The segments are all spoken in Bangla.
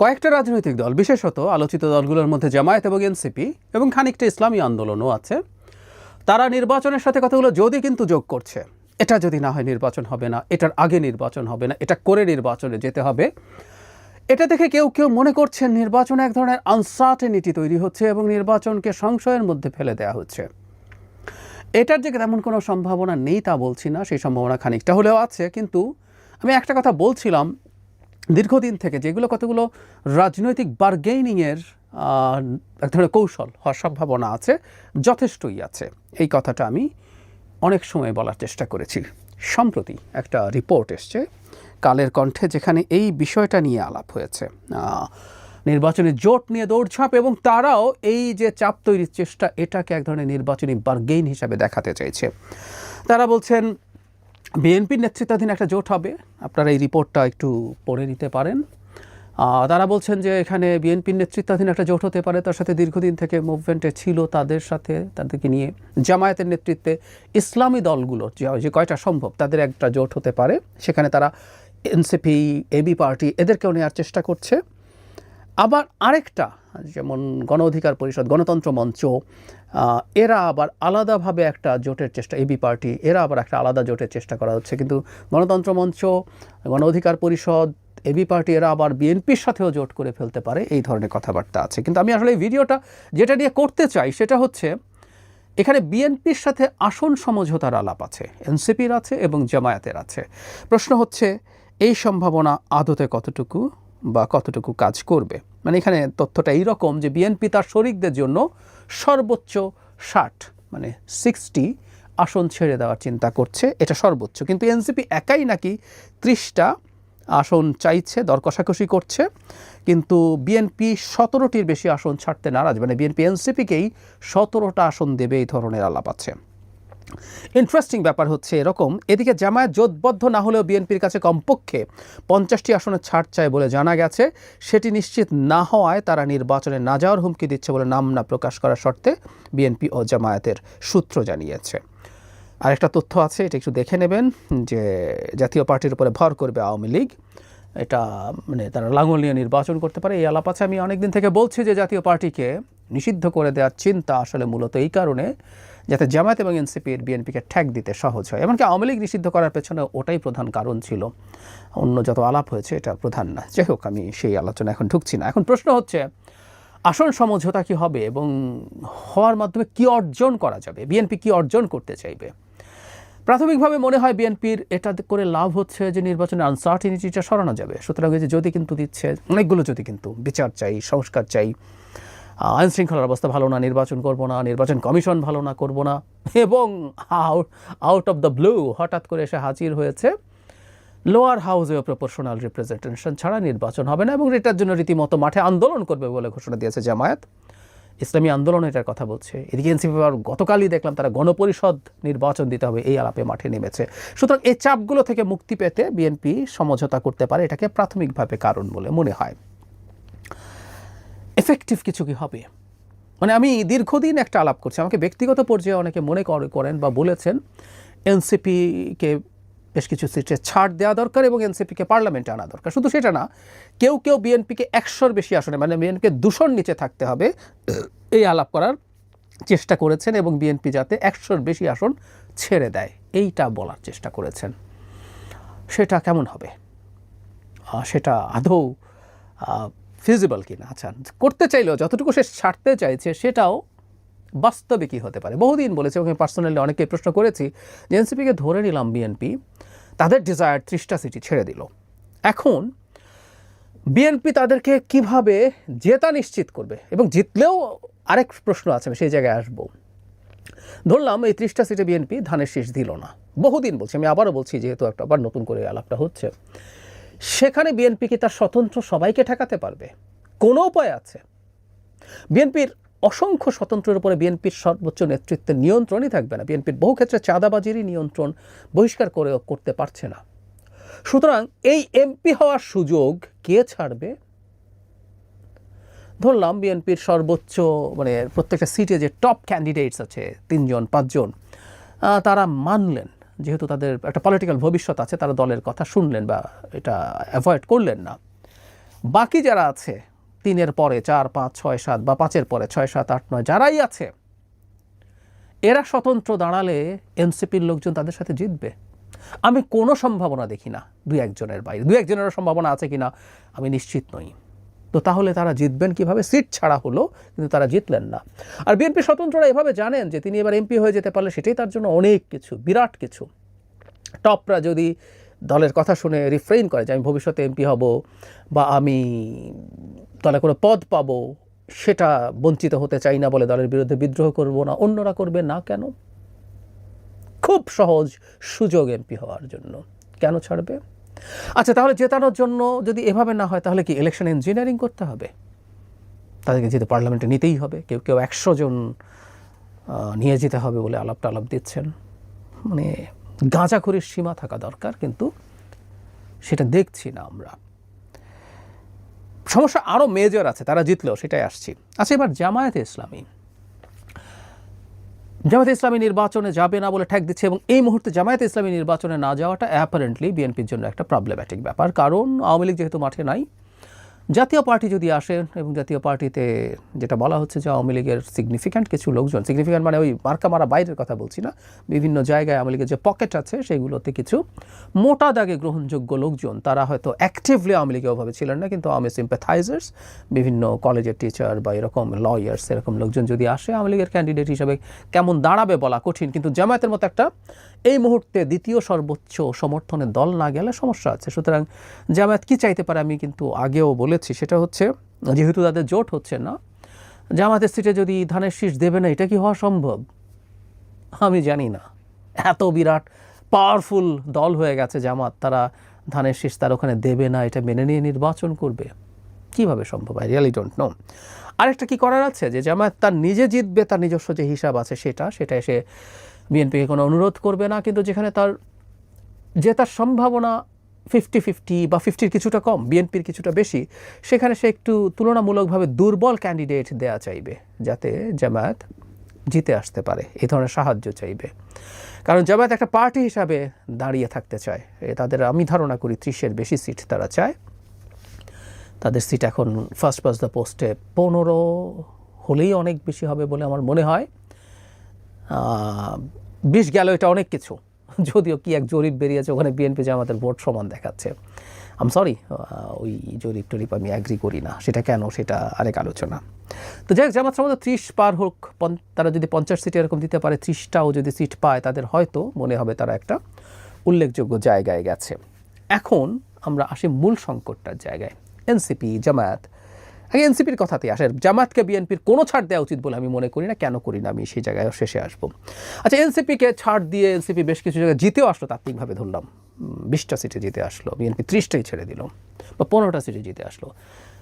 কয়েকটা রাজনৈতিক দল, বিশেষত আলোচিত দলগুলোর মধ্যে জামায়াত এবং এনসিপি এবং খানিকটা ইসলামী আন্দোলনও আছে। তারা নির্বাচনের সাথে কথাগুলো যদি কিন্তু যোগ করছে, এটা যদি না হয় নির্বাচন হবে না, এটার আগে নির্বাচন হবে না, এটা করে নির্বাচনে যেতে হবে। এটা দেখে কেউ কেউ মনে করছেন নির্বাচনে এক ধরনের আনসার্টেনিটি তৈরি হচ্ছে এবং নির্বাচনকে সংশয়ের মধ্যে ফেলে দেওয়া হচ্ছে। এটার যে তেমন কোনো সম্ভাবনা নেই তা বলছি না, সেই সম্ভাবনা খানিকটা হলেও আছে। কিন্তু আমি একটা কথা বলছিলাম দীর্ঘদিন থেকে যেগুলো কতগুলো রাজনৈতিক বার্গেনিংয়ের এক ধরনের কৌশল হওয়ার সম্ভাবনা আছে, যথেষ্টই আছে। এই কথাটা আমি অনেক সময় বলার চেষ্টা করেছি। সম্প্রতি একটা রিপোর্ট এসছে কালের কণ্ঠে যেখানে এই বিষয়টা নিয়ে আলাপ হয়েছে। নির্বাচনে জোট নিয়ে দৌড়ঝাঁপ এবং তারাও এই যে চাপ তৈরির চেষ্টা, এটাকে এক ধরনের নির্বাচনী বার্গেইন হিসাবে দেখাতে চাইছে। তারা বলছেন বিএনপির নেতৃত্বাধীন একটা জোট হবে। আপনারা এই রিপোর্টটা একটু পড়ে নিতে পারেন। তারা বলছেন যে এখানে বিএনপির নেতৃত্বাধীন একটা জোট হতে পারে। তার সাথে দীর্ঘদিন থেকে মুভমেন্টে ছিল তাদের সাথে, তাদেরকে নিয়ে জামায়াতের নেতৃত্বে ইসলামী দলগুলো, যে- যে কয়টা সম্ভব, তাদের একটা জোট হতে পারে। সেখানে তারা এনসিপি, এবি পার্টি, এদেরকেও নেওয়ার চেষ্টা করছে। আবার আরেকটা যেমন গণ অধিকার পরিষদ, গণতন্ত্র মঞ্চ এরা আবার আলাদাভাবে একটা জোটের চেষ্টা এবি পার্টি, এরা আবার একটা আলাদা জোটের চেষ্টা করা হচ্ছে। কিন্তু গণতন্ত্র মঞ্চ গণ অধিকার পরিষদ এবি পার্টি, এরা আবার বিএনপির সাথেও জোট করে ফেলতে পারে, এই ধরনের কথাবার্তা আছে। কিন্তু আমি আসলে এই ভিডিওটা যেটা নিয়ে করতে চাই সেটা হচ্ছে, এখানে বিএনপির সাথে আসন সমঝোতার আলাপ আছে এনসিপির আছে এবং জামায়াতের আছে। প্রশ্ন হচ্ছে, এই সম্ভাবনা আদতে কতটুকু বা কতটুকু কাজ করবে? মানে এখানে তথ্যটা এইরকম যে বিএনপি তার শরিকদের জন্য সর্বোচ্চ ষাট মানে সিক্সটি আসন ছেড়ে দেওয়ার চিন্তা করছে। এটা সর্বোচ্চ। কিন্তু এনসিপি একাই নাকি ত্রিশটা আসন চাইছে, দর কষাকষি করছে। কিন্তু বিএনপি সতেরোটির বেশি আসন ছাড়তে নারাজ। মানে বিএনপি এনসিপিকেই সতেরোটা আসন দেবে এই ধরনের আলাপ আছে। ইন্টারেস্টিং ব্যাপার হচ্ছে এরকম। এদিকে জামায়াত জোটবদ্ধ না হলেও বিএনপির কাছে কমপক্ষে পঞ্চাশটি আসনের ছাড় চায় বলে জানা গেছে। সেটি নিশ্চিত না হওয়ায় তারা নির্বাচনে না যাওয়ার হুমকি দিচ্ছে বলে নাম না প্রকাশ করার শর্তে বিএনপি ও জামায়াতের সূত্র জানিয়েছে। আরেকটা তথ্য আছে, এটা একটু দেখে নেবেন, যে জাতীয় পার্টির উপরে ভর করবে আওয়ামী লীগ। এটা মানে তারা লাঙল নিয়ে নির্বাচন করতে পারে, এই আলাপ আছে। আমি অনেকদিন থেকে বলছি যে জাতীয় পার্টিকে নিষিদ্ধ করে দেওয়ার চিন্তা আসলে মূলত এই কারণে। যাতে জামায়াত এবং এনসিপির বিএনপিকে ঠ্যাক দিতে সহজ হয়। এমনকি আওয়ামী লীগ নিষিদ্ধ করার পেছনে ওটাই প্রধান কারণ ছিল। অন্য যত আলাপ হয়েছে, এটা প্রধান না। যাই হোক, আমি সেই আলোচনা এখন ঢুকছি না। এখন প্রশ্ন হচ্ছে, আসন সমঝোতা কি হবে এবং হওয়ার মাধ্যমে কি অর্জন করা যাবে? বিএনপি কি অর্জন করতে চাইবে? প্রাথমিকভাবে মনে হয় বিএনপির এটা করে লাভ হচ্ছে যে নির্বাচনের আনসার্টিনিটিটা সরানো যাবে। সুতরাং যে যদি কিন্তু দিচ্ছে, অনেকগুলো যদি কিন্তু বিচার চাই, সংস্কার চাই আইন শৃঙ্খলার অবস্থা ভালো না, নির্বাচন করব না, নির্বাচন কমিশন ভালো না, করব না। এবং আউট অফ দ্য ব্লু হঠাৎ করে এসে হাজির হয়েছে লোয়ার হাউসেও প্রপোর্শনাল রিপ্রেজেন্টেশন ছাড়া নির্বাচন হবে না এবং এটার জন্য রীতিমতো মাঠে আন্দোলন করবে বলে ঘোষণা দিয়েছে জামায়াত। ইসলামী আন্দোলন এটার কথা বলছে। এদিকে এনসিপি আবার গতকালই দেখলাম তারা গণপরিষদ নির্বাচন দিতে হবে, এই আলাপে মাঠে নেমেছে। সুতরাং এই চাপগুলো থেকে মুক্তি পেতে বিএনপি সমঝোতা করতে পারে, এটাকে প্রাথমিকভাবে কারণ বলে মনে হয়। এফেক্টিভ কিছু কি হবে? মানে আমি দীর্ঘদিন একটা আলাপ করছি। আমাকে ব্যক্তিগত পর্যায়ে অনেকে মনে করে- করেন বা বলেছেন এনসিপিকে বেশ কিছু সিটে ছাড় দেওয়া দরকার এবং এনসিপিকে পার্লামেন্টে আনা দরকার। শুধু সেটা না, কেউ কেউ বিএনপিকে একশোর বেশি আসনে মানে বিএনপিকে দুশোর নিচে থাকতে হবে, এই আলাপ করার চেষ্টা করেছেন এবং বিএনপি যাতে একশোর বেশি আসন ছেড়ে দেয়, এইটা বলার চেষ্টা করেছেন। সেটা কেমন হবে? সেটা আদৌ ফিজিবল কিনা। আচ্ছা করতে চাইলেও যতটুকু সে ছাড়তে চাইছে সেটাও বাস্তবে কী হতে পারে? বহুদিন বলেছে এবং পার্সোনালি অনেকে প্রশ্ন করেছি যে এনসিপিকে ধরে নিলাম বিএনপি তাদের ডিজায়ার ত্রিশটা সিটি ছেড়ে দিল। এখন বিএনপি তাদেরকে কীভাবে জেতা নিশ্চিত করবে? এবং জিতলেও আরেক প্রশ্ন আছে, আমি সেই জায়গায় আসব। ধরলাম এই ত্রিশটা সিটে বিএনপি ধানের শীষ দিল না। বহুদিন বলছি, আমি আবারও বলছি যেহেতু একটা আবার নতুন করে আলাপটা হচ্ছে। সেখানে বিএনপি কি তার স্বতন্ত্র সবাইকে ঠেকাতে পারবে? কোনো উপায় আছে? বিএনপির অসংখ্য স্বতন্ত্রের উপরে বিএনপির সর্বোচ্চ নেতৃত্বের নিয়ন্ত্রণই থাকবে না। বিএনপির বহু ক্ষেত্রে চাঁদাবাজিরই নিয়ন্ত্রণ বহিষ্কার করে করতে পারছে না। সুতরাং এই এমপি হওয়ার সুযোগ কে ছাড়বে? ধরলাম বিএনপির সর্বোচ্চ মানে প্রত্যেকটা সিটে যে টপ ক্যান্ডিডেটস আছে, তিনজন, পাঁচজন তারা মানলেন। যেহেতু তাদের একটা পলিটিক্যাল ভবিষ্যৎ আছে, তারা দলের কথা শুনলেন বা এটা অ্যাভয়েড করলেন না। বাকি যারা আছে, তিনের পরে চার, পাঁচ, ছয়, সাত বা পাঁচের পরে ছয়, সাত, আট, নয়, যারাই আছে, এরা স্বতন্ত্র দাঁড়ালে এনসিপির লোকজন তাদের সাথে জিতবে। আমি কোনো সম্ভাবনা দেখি না দু একজনের বাইরে। দু একজনেরও সম্ভাবনা আছে কিনা, আমি নিশ্চিত নই। তো তাহলে তারা জিতবেন কীভাবে? সিট ছাড়া হলো, কিন্তু তারা জিতলেন না। আর বিএনপি স্বতন্ত্ররা এভাবে জানেন যে তিনি এবার এমপি হয়ে যেতে পারলে সেটাই তার জন্য অনেক কিছু, বিরাট কিছু। টপরা যদি দলের কথা শুনে রিফ্রেইন করে যে আমি ভবিষ্যতে এমপি হব বা আমি দলে কোনো পদ পাবো, সেটা বঞ্চিত হতে চাই না বলে দলের বিরুদ্ধে বিদ্রোহ করব না, অন্যরা করবে না কেন? খুব সহজ সুযোগ এমপি হওয়ার জন্য। কেন ছাড়বে? আচ্ছা তাহলে জেতানোর জন্য যদি এভাবে না হয়, তাহলে কি ইলেকশন ইঞ্জিনিয়ারিং করতে হবে? তাদেরকে যেতে পার্লামেন্টে নিতেই হবে, কেউ কেউ একশো জন নিয়ে যেতে হবে বলে আলাপ টালাপ দিচ্ছেন। মানে গাঁজাখুরির সীমা থাকা দরকার, কিন্তু সেটা দেখছি না আমরা। সমস্যা আরও মেজর আছে, তারা জিতলেও সেটাই আসছি। আচ্ছা এবার জামায়াতে ইসলামী। জামায়াতে ইসলামী নির্বাচনে যাবে না বলে ঠেক দিচ্ছে এবং এই মুহূর্তে জামায়াতে ইসলামী নির্বাচনে না যাওয়াটা অ্যাপারেন্টলি বিএনপির জন্য একটা প্রবলেম্যাটিক ব্যাপার। কারণ আওয়ামী লীগ যেহেতু মাঠে নাই জাতীয় পার্টি যদি আসে এবং জাতীয় পার্টিতে যেটা বলা হচ্ছে যে আওয়ামী লীগের সিগনিফিক্যান্ট কিছু লোকজন সিগনিফিক্যান্ট মানে ওই মার্কা মারা বাইরের কথা বলছি না, বিভিন্ন জায়গায় আওয়ামী লীগের যে পকেট আছে সেগুলোতে কিছু মোটা দাগে গ্রহণযোগ্য লোকজন, তারা হয়তো অ্যাক্টিভলি আওয়ামী লীগে ওভাবে ছিলেন না, কিন্তু আওয়ামী সিম্প্যাথাইজার্স বিভিন্ন কলেজের টিচার বা এরকম লয়ার্স এরকম লোকজন যদি আসে, আওয়ামী লীগের ক্যান্ডিডেট হিসেবে কেমন দাঁড়াবে বলা কঠিন, কিন্তু জামায়াতের মতো একটা এই মুহূর্তে দ্বিতীয় সর্বোচ্চ সমর্থনের দল না গেলে সমস্যা আছে। সুতরাং জামায়াত কি চাইতে পারে আমি কিন্তু আগেও বলেছি। সেটা হচ্ছে, যেহেতু তাদের জোট হচ্ছে না জামাতের সিটে যদি ধানের শীষ দেবে না, এটা কি হওয়া সম্ভব? আমি জানি না। এত বিরাট পাওয়ারফুল দল হয়ে গেছে জামাত তারা ধানের শীষ তার ওখানে দেবে না, এটা মেনে নিয়ে নির্বাচন করবে। কীভাবে সম্ভব? আই রিয়ালি ডোন্ট নো আরেকটা কি করার আছে? যে জামায়াত তার নিজে জিতবে, তার নিজস্ব যে হিসাব আছে সেটা সেটা এসে বিএনপিকে কোনো অনুরোধ করবে না, কিন্তু যেখানে তার জেতার সম্ভাবনা ফিফটি ফিফটি বা ফিফটির কিছুটা কম, বিএনপির কিছুটা বেশি, সেখানে সে একটু তুলনামূলকভাবে দুর্বল ক্যান্ডিডেট দেয়া চাইবে, যাতে জামায়াত জিতে আসতে পারে এই ধরনের সাহায্য চাইবে। কারণ জামায়াত একটা পার্টি হিসাবে দাঁড়িয়ে থাকতে চায়, এ তাদের আমি ধারণা করি ত্রিশের বেশি সিট তারা চায়। তাদের সিট এখন ফার্স্ট পাস দ্য পোস্টে পনেরো হলেই অনেক বেশি হবে বলে আমার মনে হয়। বিশ গেল এটা অনেক কিছু। যদিও কি এক জরিপ বেরিয়েছে, ওখানে বিএনপি যে আমাদের ভোট সমান দেখাচ্ছে। আম সরি ওই জরিপ টরিপ আমি অ্যাগ্রি করি না। সেটা কেন? সেটা আরেক আলোচনা। তো যাই হোক জামাত সম্ভবত ত্রিশ পার হোক তারা যদি পঞ্চাশ সিট এরকম দিতে পারে, ত্রিশটাও যদি সিট পায়, তাদের হয়তো মনে হবে তারা একটা উল্লেখযোগ্য জায়গায় গেছে। এখন আমরা আসি মূল সংকটটার জায়গায়। এনসিপি জামায়াত আগে এনসিপির কথাতে আসে জামাতকে বিএনপির কোনো ছাড় দেওয়া উচিত বলে আমি মনে করি না, কেন করি না আমি সেই জায়গায় শেষে আসব। আচ্ছা এনসিপিকে ছাড় দিয়ে এনসিপি বেশ কিছু জায়গায় জিতেও আসলো তাত্ত্বিকভাবে ধরলাম। বিশটা সিটে জিতে আসলো, বিএনপি ত্রিশটাই ছেড়ে দিল, বা পনেরোটা সিটে জিতে আসলো।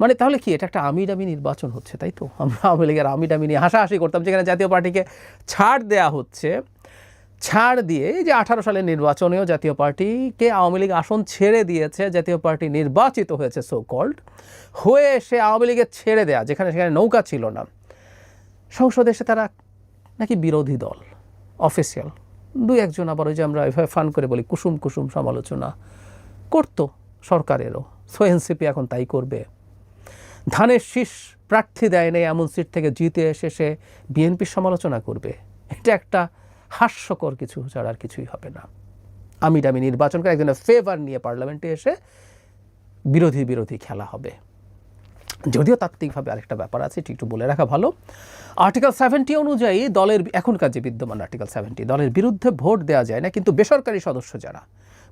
মানে তাহলে কি এটা একটা আমি ডামি নির্বাচন হচ্ছে, তাই তো? আমরা আওয়ামী লীগের আমি ডামি নিয়ে হাসাহাসি করতাম, যেখানে জাতীয় পার্টিকে ছাড় দেওয়া হচ্ছে। ছাড় দিয়ে এই যে আঠারো সালের নির্বাচনেও জাতীয় পার্টিকে আওয়ামী লীগ আসন ছেড়ে দিয়েছে, জাতীয় পার্টি নির্বাচিত হয়েছে সো কল্ড হয়ে সে আওয়ামী লীগের ছেড়ে দেয়া, যেখানে সেখানে নৌকা ছিল না। সংসদে এসে তারা নাকি বিরোধী দল অফিসিয়াল দুই একজন আবার ওই যে আমরা এভাবে ফান করে বলি, কুসুম কুসুম সমালোচনা করতো সরকারেরও সো এনসিপি এখন তাই করবে। ধানের শীষ প্রার্থী দেয় নেই, এমন সিট থেকে জিতে এসে সে বিএনপির সমালোচনা করবে। এটা একটা হাস্যকর কিছু ছাড়া আর কিছুই হবে না। আমি ডামি নির্বাচন করে একজনের ফেভার নিয়ে পার্লামেন্টে এসে বিরোধী বিরোধী খেলা হবে। যদিও তাত্ত্বিকভাবে আরেকটা ব্যাপার আছে, এটি একটু বলে রাখা ভালো। আর্টিকেল সেভেন্টি অনুযায়ী দলের, এখনকার যে বিদ্যমান আর্টিকেল সেভেন্টি দলের বিরুদ্ধে ভোট দেওয়া যায় না, কিন্তু বেসরকারি সদস্য যারা।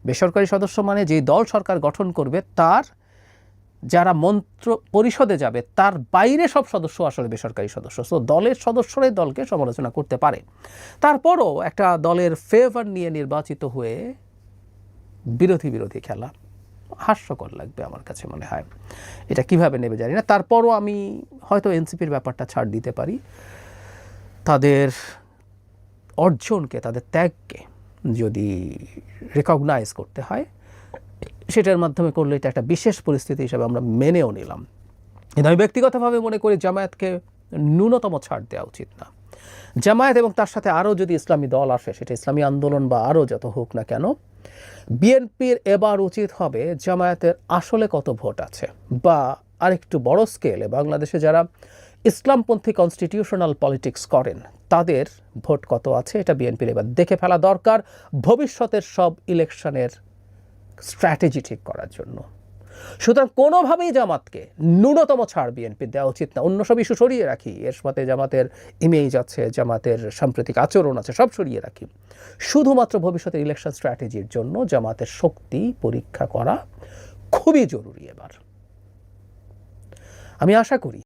বেসরকারি সদস্য মানে যেই দল সরকার গঠন করবে, তার যারা মন্ত্র পরিষদে যাবে, তার বাইরে সব সদস্য আসলে বেসরকারি সদস্য। সো দলের সদস্যরাই দলকে সমালোচনা করতে পারে। তারপরও একটা দলের ফেভার নিয়ে নির্বাচিত হয়ে বিরোধী বিরোধী খেলা হাস্যকর লাগবে আমার কাছে মনে হয়। এটা কীভাবে নেবে জানি না। তারপরও আমি হয়তো এনসিপির ব্যাপারটা ছাড় দিতে পারি। তাদের অর্জনকে, তাদের ত্যাগকে যদি রেকগনাইজ করতে হয় সেটার মাধ্যমে করলে এটা একটা বিশেষ পরিস্থিতি হিসাবে আমরা মেনেও নিলাম। কিন্তু আমি ব্যক্তিগতভাবে মনে করি জামায়াতকে ন্যূনতম ছাড় দেওয়া উচিত না। জামায়াত এবং তার সাথে আরও যদি ইসলামী দল আসে, সেটা ইসলামী আন্দোলন বা আরও যত হোক না কেন, বিএনপির এবার উচিত হবে জামায়াতের আসলে কত ভোট আছে বা আরেকটু বড় স্কেলে বাংলাদেশে যারা ইসলামপন্থী কনস্টিটিউশনাল পলিটিক্স করেন, তাদের ভোট কত আছে এটা বিএনপির এবার দেখে ফেলা দরকার। ভবিষ্যতের সব ইলেকশনের স্ট্র্যাটেজি ঠিক করার জন্য। সুতরাং কোনোভাবেই জামাতকে ন্যূনতম ছাড় বিএনপি দেওয়া উচিত না। অন্য সব ইস্যু সরিয়ে রাখি। এর সাথে জামাতের ইমেজ আছে, জামাতের সাম্প্রতিক আচরণ আছে, সব সরিয়ে রাখি। শুধুমাত্র ভবিষ্যতের ইলেকশন স্ট্র্যাটেজির জন্য জামাতের শক্তি পরীক্ষা করা খুবই জরুরি এবার। আমি আশা করি